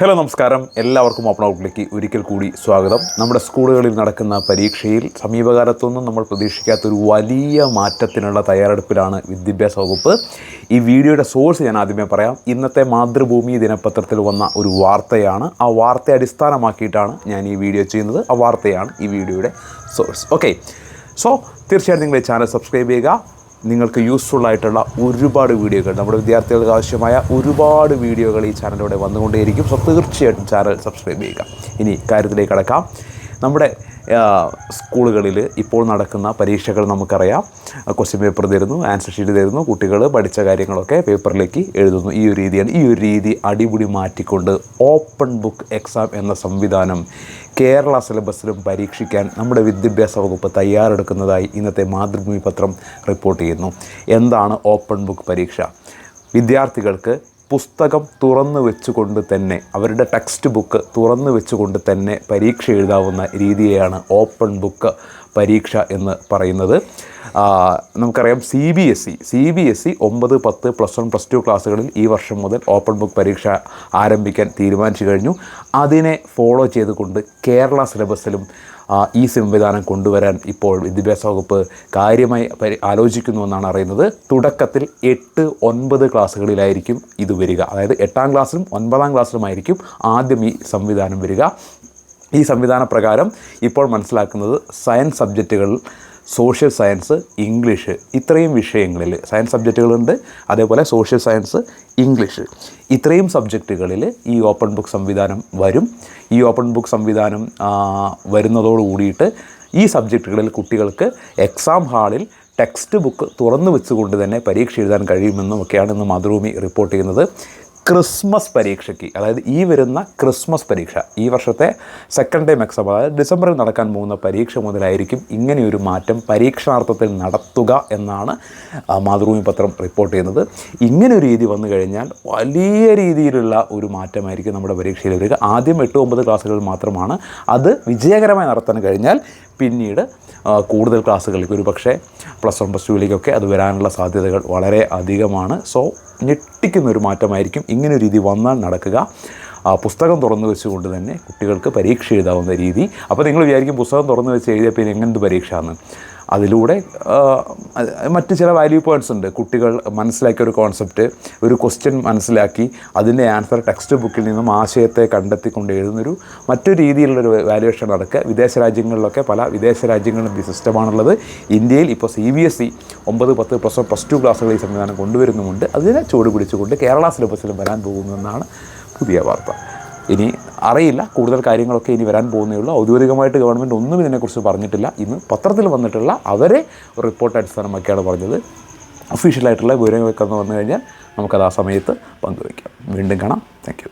Hello നമസ്കാരം. എല്ലാവർക്കും open ഔട്ട്ലേക്ക് ഒരിക്കൽ കൂടി സ്വാഗതം. നമ്മുടെ സ്കൂളുകളിൽ നടക്കുന്ന പരീക്ഷയിൽ സമീപകാലത്തൊന്നും നമ്മൾ പ്രതീക്ഷിക്കാത്ത ഒരു വലിയ മാറ്റത്തിനുള്ള തയ്യാറെടുപ്പിലാണ് വിദ്യാഭ്യാസ വകുപ്പ്. ഈ വീഡിയോയുടെ സോഴ്സ് ഞാൻ ആദ്യമേ പറയാം. ഇന്നത്തെ മാതൃഭൂമി ദിനപത്രത്തിൽ വന്ന ഒരു വാർത്തയാണ്. ആ വാർത്തയെ അടിസ്ഥാനമാക്കിയിട്ടാണ് ഞാൻ ഈ വീഡിയോ ചെയ്യുന്നത്. ആ വാർത്തയാണ് ഈ വീഡിയോയുടെ സോഴ്സ് ഓക്കെ സോ തീർച്ചയായിട്ടും നിങ്ങൾ ചാനൽ സബ്സ്ക്രൈബ് ചെയ്യുക. നിങ്ങൾക്ക് യൂസ്ഫുൾ ആയിട്ടുള്ള ഒരുപാട് വീഡിയോകൾ നമ്മുടെ വിദ്യാർത്ഥികൾക്ക് ആവശ്യമായ ഒരുപാട് വീഡിയോകൾ ഈ ചാനലിലൂടെ വന്നുകൊണ്ടേയിരിക്കും. സോ തീർച്ചയായിട്ടും ചാനൽ സബ്സ്ക്രൈബ് ചെയ്യുക. ഇനി കാര്യത്തിലേക്ക് കടക്കാം. നമ്മുടെ സ്കൂളുകളിൽ ഇപ്പോൾ നടക്കുന്ന പരീക്ഷകൾ നമുക്കറിയാം. ക്വസ്റ്റ്യൻ പേപ്പർ തരുന്നു ആൻസർ ഷീറ്റ് തരുന്നു കുട്ടികൾ പഠിച്ച കാര്യങ്ങളൊക്കെ പേപ്പറിലേക്ക് എഴുതുന്നു. ഈ ഒരു രീതിയാണ് ഈ ഒരു രീതി അടിപൊളി മാറ്റിക്കൊണ്ട് ഓപ്പൺ ബുക്ക് എക്സാം എന്ന സംവിധാനം കേരള സിലബസിലും പരീക്ഷിക്കാൻ നമ്മുടെ വിദ്യാഭ്യാസ വകുപ്പ് തയ്യാറെടുക്കുന്നതായി ഇന്നത്തെ മാതൃഭൂമി പത്രം റിപ്പോർട്ട് ചെയ്യുന്നു. എന്താണ് ഓപ്പൺ ബുക്ക് പരീക്ഷ? വിദ്യാർത്ഥികൾക്ക് പുസ്തകം തുറന്നു വെച്ചുകൊണ്ട് തന്നെ അവരുടെ ടെക്സ്റ്റ് ബുക്ക് തുറന്നു വെച്ചുകൊണ്ട് തന്നെ പരീക്ഷ എഴുതാവുന്ന രീതിയെയാണ് ഓപ്പൺ ബുക്ക് പരീക്ഷ എന്ന് പറയുന്നത്. നമുക്കറിയാം C B S E C B S E ഒമ്പത് പത്ത് പ്ലസ് വൺ പ്ലസ് ടു ക്ലാസ്സുകളിൽ ഈ വർഷം മുതൽ ഓപ്പൺ ബുക്ക് പരീക്ഷ ആരംഭിക്കാൻ തീരുമാനിച്ചു കഴിഞ്ഞു. അതിനെ ഫോളോ ചെയ്തുകൊണ്ട് കേരള സിലബസിലും ഈ സംവിധാനം കൊണ്ടുവരാൻ ഇപ്പോൾ വിദ്യാഭ്യാസ വകുപ്പ് കാര്യമായി ആലോചിക്കുന്നുവെന്നാണ് അറിയുന്നത്. തുടക്കത്തിൽ എട്ട് ഒൻപത് ക്ലാസ്സുകളിലായിരിക്കും ഇത് വരിക. അതായത് എട്ടാം ക്ലാസ്സിലും ഒൻപതാം ക്ലാസ്സിലുമായിരിക്കും ആദ്യം ഈ സംവിധാനം വരിക. ഈ സംവിധാന പ്രകാരം ഇപ്പോൾ മനസ്സിലാക്കുന്നത് സയൻസ് സബ്ജക്റ്റുകളിൽ സോഷ്യൽ സയൻസ് ഇംഗ്ലീഷ് ഇത്രയും വിഷയങ്ങളിൽ സയൻസ് സബ്ജക്റ്റുകളുണ്ട് അതേപോലെ സോഷ്യൽ സയൻസ് ഇംഗ്ലീഷ്. ഇത്രയും സബ്ജക്റ്റുകളിൽ ഈ ഓപ്പൺ ബുക്ക് സംവിധാനം വരും. ഈ ഓപ്പൺ ബുക്ക് സംവിധാനം വരുന്നതോടുകൂടിയിട്ട് വരുന്നതോട് കൂടിയിട്ട് ഈ സബ്ജക്റ്റുകളിൽ കുട്ടികൾക്ക് എക്സാം ഹാളിൽ ടെക്സ്റ്റ് ബുക്ക് തുറന്നു വെച്ചുകൊണ്ട് തന്നെ പരീക്ഷ എഴുതാൻ കഴിയുമെന്നും ഒക്കെയാണ് ഇന്ന് മാതൃഭൂമി റിപ്പോർട്ട് ചെയ്യുന്നത്. ക്രിസ്മസ് പരീക്ഷയ്ക്ക് അതായത് ഈ വരുന്ന ക്രിസ്മസ് പരീക്ഷ ഈ വർഷത്തെ സെക്കൻഡ് ടൈം എക്സാം അതായത് ഡിസംബറിൽ നടക്കാൻ പോകുന്ന പരീക്ഷ മുതലായിരിക്കും ഇങ്ങനെയൊരു മാറ്റം പരീക്ഷണാർത്ഥത്തിൽ നടത്തുക എന്നാണ് മാതൃഭൂമി പത്രം റിപ്പോർട്ട് ചെയ്യുന്നത്. ഇങ്ങനെ ഒരു രീതി വന്നു കഴിഞ്ഞാൽ വലിയ രീതിയിലുള്ള ഒരു മാറ്റമായിരിക്കും നമ്മുടെ പരീക്ഷയിൽ വരിക. ആദ്യം എട്ട് ഒമ്പത് ക്ലാസ്സുകൾ മാത്രമാണ്. അത് വിജയകരമായി നടത്താൻ കഴിഞ്ഞാൽ പിന്നീട് കൂടുതൽ ക്ലാസ്സുകളിലേക്ക് ഒരു പക്ഷേ പ്ലസ് വൺ പ്ലസ് ടുവിലേക്കൊക്കെ അത് വരാനുള്ള സാധ്യതകൾ വളരെ അധികമാണ്. സോ ഞെട്ടിക്കുന്ന ഒരു മാറ്റമായിരിക്കും ഇങ്ങനെ ഒരു രീതി വന്നാൽ നടക്കുക. ആ, പുസ്തകം തുറന്നു വെച്ചുകൊണ്ട് തന്നെ കുട്ടികൾക്ക് പരീക്ഷ എഴുതാവുന്ന രീതി. അപ്പോൾ നിങ്ങൾ വിചാരിക്കും പുസ്തകം തുറന്നു വെച്ച് എഴുതിയപ്പോൾ എങ്ങനെന്ത് എങ്ങനത്തെ പരീക്ഷയാണ് അതിലൂടെ മറ്റ് ചില വാല്യൂ പോയിന്റ്സ് ഉണ്ട്. കുട്ടികൾ മനസ്സിലാക്കിയ ഒരു കോൺസെപ്റ്റ് ഒരു ക്വസ്റ്റ്യൻ മനസ്സിലാക്കി അതിന്റെ ആൻസർ ടെക്സ്റ്റ് ബുക്കിൽ നിന്നും ആശയത്തെ കണ്ടെത്തിക്കൊണ്ട് എഴുതുന്നൊരു രീതിയിലുള്ള രീതിയിലുള്ളൊരു വാല്യുവേഷൻ നടക്കുക. വിദേശ രാജ്യങ്ങളിലൊക്കെ പല വിദേശ രാജ്യങ്ങളിലും ഈ സിസ്റ്റമാണുള്ളത് ഇന്ത്യയിൽ ഇപ്പോൾ സി ബി എസ് ഇ ഒമ്പത് പത്ത് പ്ലസ് വൺ പ്ലസ് ടു ക്ലാസ്സുകൾ ഈ സംവിധാനം കൊണ്ടുവരുന്നുമുണ്ട്. അതിനെ ചൂട് പിടിച്ചുകൊണ്ട് കേരള സിലബസിലും വരാൻ പോകുന്നതെന്നാണ് പുതിയ വാർത്ത. ഇനി അറിയില്ല. കൂടുതൽ കാര്യങ്ങളൊക്കെ ഇനി വരാൻ പോകുന്നേ ഉള്ളൂ. ഔദ്യോഗികമായിട്ട് ഗവൺമെന്റ് ഒന്നും ഇതിനെക്കുറിച്ച് പറഞ്ഞിട്ടില്ല. ഇന്ന് പത്രത്തിൽ വന്നിട്ടുള്ള അവരെ റിപ്പോർട്ട് അടിസ്ഥാനമാക്കിയാണ് പറഞ്ഞത്. ഒഫീഷ്യലായിട്ടുള്ള വിവരങ്ങളൊക്കെ ഒന്ന് വന്നു കഴിഞ്ഞാൽ നമുക്കത് ആ സമയത്ത് പങ്കുവയ്ക്കാം. വീണ്ടും കാണാം. താങ്ക്